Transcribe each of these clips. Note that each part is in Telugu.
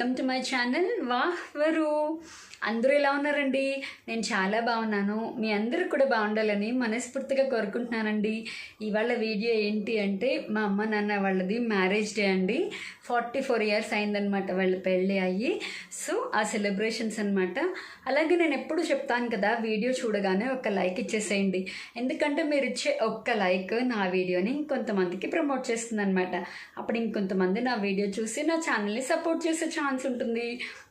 welcome to my channel Vahvaru. అందరూ ఎలా ఉన్నారండి? నేను చాలా బాగున్నాను. మీ అందరూ కూడా బాగుండాలని మనస్ఫూర్తిగా కోరుకుంటున్నానండి. ఇవాళ వీడియో ఏంటి అంటే మా అమ్మ నాన్న వాళ్ళది మ్యారేజ్ డే అండి. ఫార్టీ ఫోర్ ఇయర్స్ అయిందనమాట వాళ్ళ పెళ్ళి అయ్యి. సో ఆ సెలబ్రేషన్స్ అనమాట అలాగే నేను ఎప్పుడు చెప్తాను కదా వీడియో చూడగానే ఒక లైక్ ఇచ్చేసేయండి. ఎందుకంటే మీరు ఇచ్చే ఒక్క లైక్ నా వీడియోని ఇంకొంతమందికి ప్రమోట్ చేస్తుంది అనమాట అప్పుడు ఇంకొంతమంది నా వీడియో చూసి నా ఛానల్ని సపోర్ట్ చేసే ఛాన్స్ ఉంటుంది.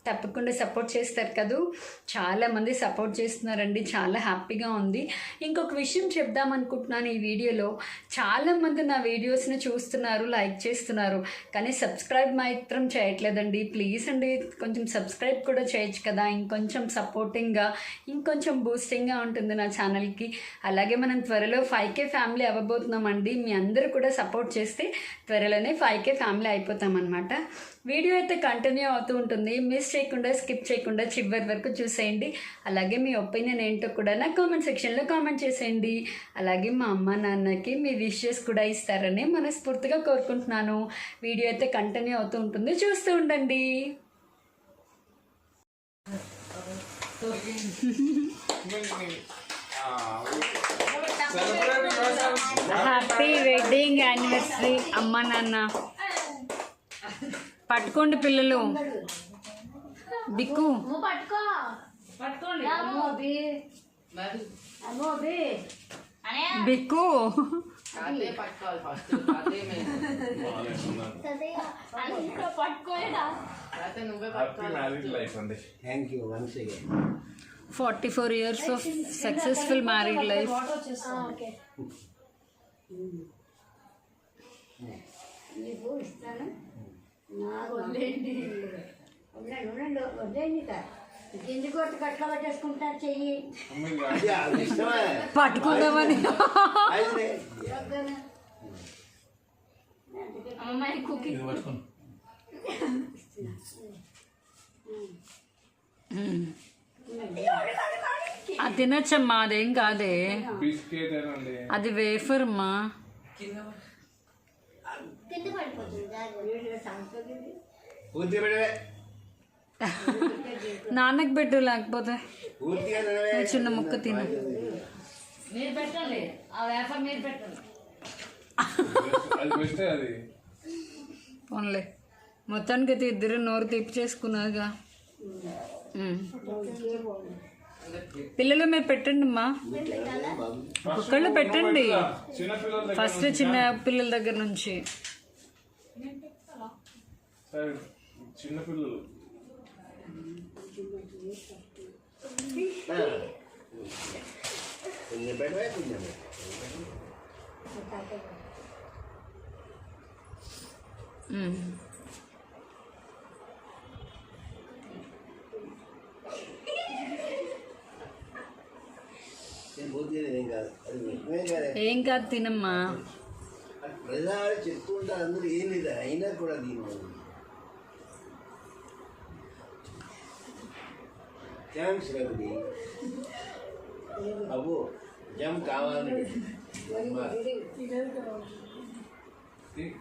తప్పకుండా సపోర్ట్ చేస్తారు కదూ. చాలామంది సపోర్ట్ చేస్తున్నారండి. చాలా హ్యాపీగా ఉంది. ఇంకొక విషయం చెప్దాం అనుకుంటున్నాను ఈ వీడియోలో. చాలామంది నా వీడియోస్ని చూస్తున్నారు లైక్ చేస్తున్నారు. కానీ సబ్స్క్రైబ్ మాత్రం చేయట్లేదండి. ప్లీజ్ అండి కొంచెం సబ్స్క్రైబ్ కూడా చేయొచ్చు కదా. ఇంకొంచెం సపోర్టింగ్గా ఇంకొంచెం బూస్టింగ్గా ఉంటుంది నా ఛానల్కి. అలాగే మనం త్వరలో ఫైవ్ కే ఫ్యామిలీ అవ్వబోతున్నామండి. మీ అందరూ కూడా సపోర్ట్ చేస్తే త్వరలోనే ఫైవ్ కే ఫ్యామిలీ అయిపోతామన్నమాట. వీడియో అయితే కంటిన్యూ అవుతూ ఉంటుంది. మిస్ చేయకుండా స్కిప్ చేయకుండా చివరి వరకు చూసేయండి. అలాగే మీ ఒపీనియన్ ఏంటో కూడా నా కామెంట్ సెక్షన్లో కామెంట్ చేసేయండి. అలాగే మా అమ్మ నాన్నకి మీ విషెస్ కూడా ఇస్తారని మనస్ఫూర్తిగా కోరుకుంటున్నాను. వీడియో అయితే కంటిన్యూ అవుతూ ఉంటుంది. చూస్తూ ఉండండి. హ్యాపీ వెడ్డింగ్ యానివర్సరీ అమ్మ నాన్న. పట్టుకోండి పిల్లలు. బిక్కు బిక్కు life forty four years of successful married life okay నీకు ఇస్తాను. వదిలేయండి. ఉండండి ఉండండి వదిలేయండి పట్టేసుకుంటారు చెయ్యి. పట్టుకుందామని. అమ్మాయి పట్టుకోండి. అది తినచ్చమ్మా అదేం కాదే. అది వేఫర్ అమ్మా. కింద పడిపోతుంది జాగ్రత్త. పూర్తిగా పెట్టవే. నాన్నకి పెట్టు లేకపోతే చిన్న ముక్క తిను. మీరు పెట్టండి ఆ వేపర్ మీరు పెట్టండి. అది బెస్ట్ అది. పోన్లే. మొత్తానికి అయితే ఇద్దరు నోరు తిప్పి చేసుకున్నారుగా. పిల్లలు మీరు పెట్టండి అమ్మా. ఒక్కళ్ళు పెట్టండి. ఫస్ట్ చిన్న పిల్లల దగ్గర నుంచి. సరే చిన్న పిల్లలు కొంచెం పెట్టవే కొంచెం ఉమ్. నేను పూర్తిగా తినేం కాదు అది నిజమే కాదే ఏం కాదు తినమ్మా అది ప్రజలు చెప్తుంటారు అందరూ ఏం లేదు అయినా కూడా దీని థ్యాంక్స్ రవి అబ్బో జమ్ కావాలని అమ్మా. ఈ-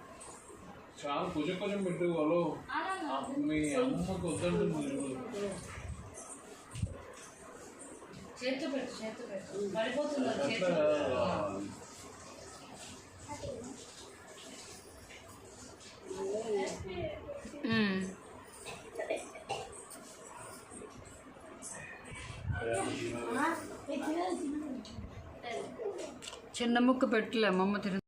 చాలా కొంచెం కొంచెం పెట్టు వాళ్ళు మీ అమ్మకు వద్దంటుంది చేతితో పెట్టు చేతితో పెట్టు పడిపోతుంది చిన్న ముక్క పెట్టలే అమ్మమ్మ తిరు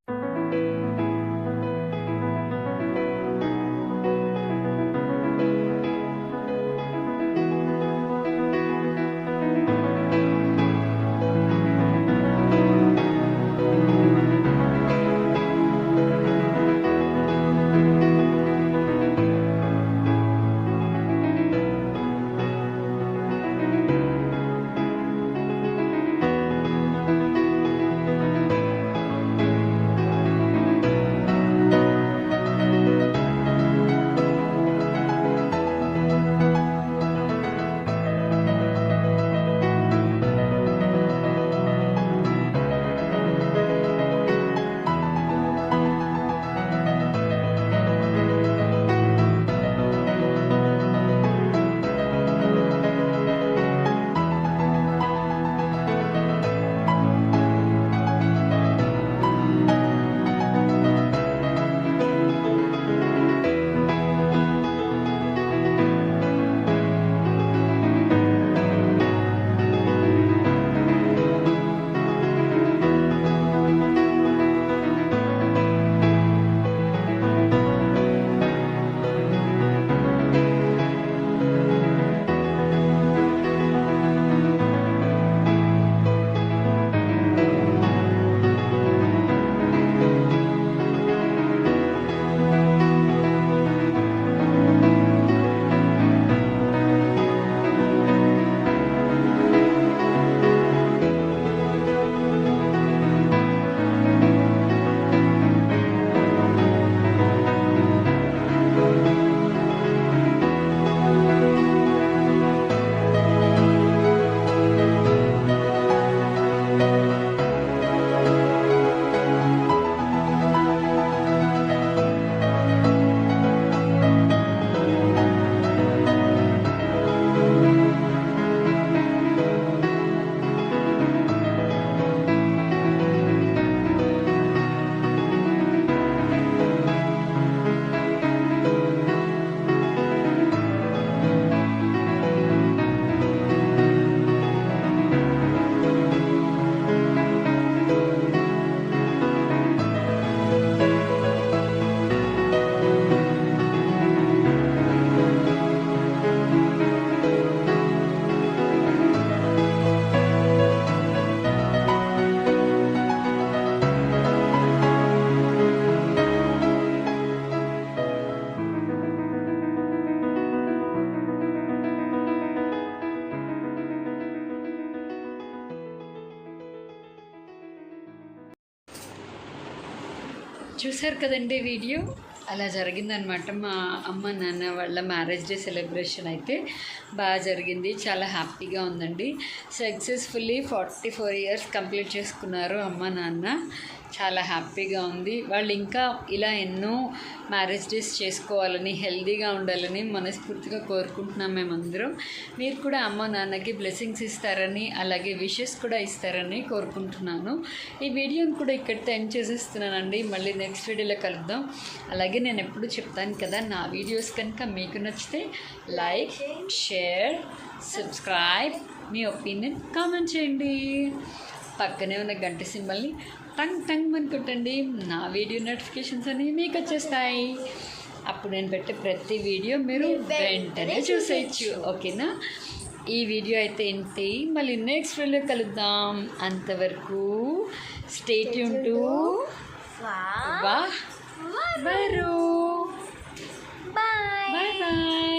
చూసారు కదండి వీడియో? అలా జరిగిందనమాట మా అమ్మ నాన్న వాళ్ళ మ్యారేజ్ డే సెలబ్రేషన్ అయితే బాగా జరిగింది. చాలా హ్యాపీగా ఉందండి. Successfully forty four years complete చేసుకున్నారు అమ్మ నాన్న. చాలా హ్యాపీగా ఉంది. వాళ్ళు ఇంకా ఇలా ఎన్నో మ్యారేజ్ డేస్ చేసుకోవాలని హెల్దీగా ఉండాలని మనస్ఫూర్తిగా కోరుకుంటున్నాం మేమందరం. మీరు కూడా అమ్మ నాన్నకి బ్లెస్సింగ్స్ ఇస్తారని అలాగే విషెస్ కూడా ఇస్తారని కోరుకుంటున్నాను. ఈ వీడియోని కూడా ఇక్కడితో ఎండ్ చేసేస్తున్నానండి. మళ్ళీ నెక్స్ట్ వీడియోలో కలుద్దాం. అలాగే నేను ఎప్పుడు చెప్తాను కదా నా వీడియోస్ కనుక మీకు నచ్చితే లైక్ షేర్ సబ్స్క్రైబ్ మీ ఒపీనియన్ కామెంట్ చేయండి. పక్కనే ఉన్న గంట సింబల్ని టంగ్ టంగ్ అనుకుంటండి నా వీడియో నోటిఫికేషన్స్ అనేవి మీకు వచ్చేస్తాయి. అప్పుడు నేను పెట్టే ప్రతి వీడియో మీరు వెంటనే చూసేయచ్చు. ఓకేనా? ఈ వీడియో అయితే ఇంతే. మళ్ళీ నెక్స్ట్ వీడియో కలుద్దాం. అంతవరకు స్టేట్ ఉంటూ వాహ్ బాయ్ బాయ్.